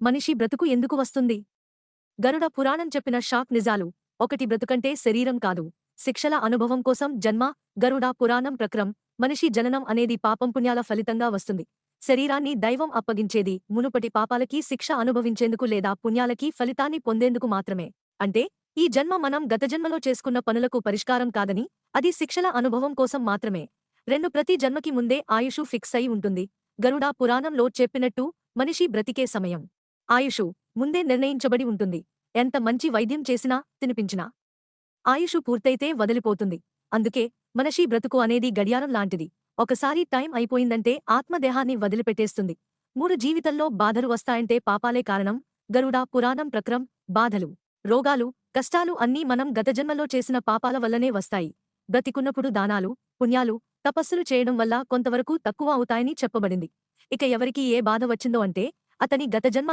మనిషి బ్రతుకు ఎందుకు వస్తుంది? గరుడ పురాణం చెప్పిన షాక్ నిజాలు ఒకటి బ్రతుకంటే శరీరం కాదు శిక్షల అనుభవం కోసం జన్మ గరుడ పురాణం ప్రక్రం మనిషి జననం అనేది పాపం పుణ్యాల ఫలితంగా వస్తుంది. శరీరాన్ని దైవం అప్పగించేది మునుపటి పాపాలకి శిక్ష అనుభవించేందుకు లేదా పుణ్యాలకి ఫలితాన్ని పొందేందుకు మాత్రమే. అంటే ఈ జన్మ మనం గత జన్మలో చేసుకున్న పనులకు పరిష్కారం కాదని అది శిక్షల అనుభవం కోసం మాత్రమే. రెండు ప్రతి జన్మకి ముందే ఆయుషు ఫిక్స్ అయి ఉంటుంది. గరుడా పురాణంలో చెప్పినట్టు మనిషి బ్రతికే సమయం. ఆయుషు ముందే నిర్ణయించబడి ఉంటుంది. ఎంత మంచి వైద్యం చేసినా తినిపించినా. ఆయుషు పూర్తయితే వదిలిపోతుంది. అందుకే మనిషి బ్రతుకు అనేది గడియారం లాంటిది. ఒకసారి టైం అయిపోయిందంటే ఆత్మదేహాన్ని వదిలిపెట్టేస్తుంది. మూడు జీవితంలో బాధలు వస్తాయంటే పాపాలే కారణం. గరుడా పురాణం ప్రక్రం బాధలు రోగాలు కష్టాలు అన్నీ మనం గత జన్మలో చేసిన పాపాల వల్లనే వస్తాయి. బ్రతికున్నప్పుడు దానాలు పుణ్యాలు తపస్సులు చేయడం వల్ల కొంతవరకు తక్కువ అవుతాయని చెప్పబడింది. ఇక ఎవరికి ఏ బాధ వచ్చిందో అంటే అతని గత జన్మ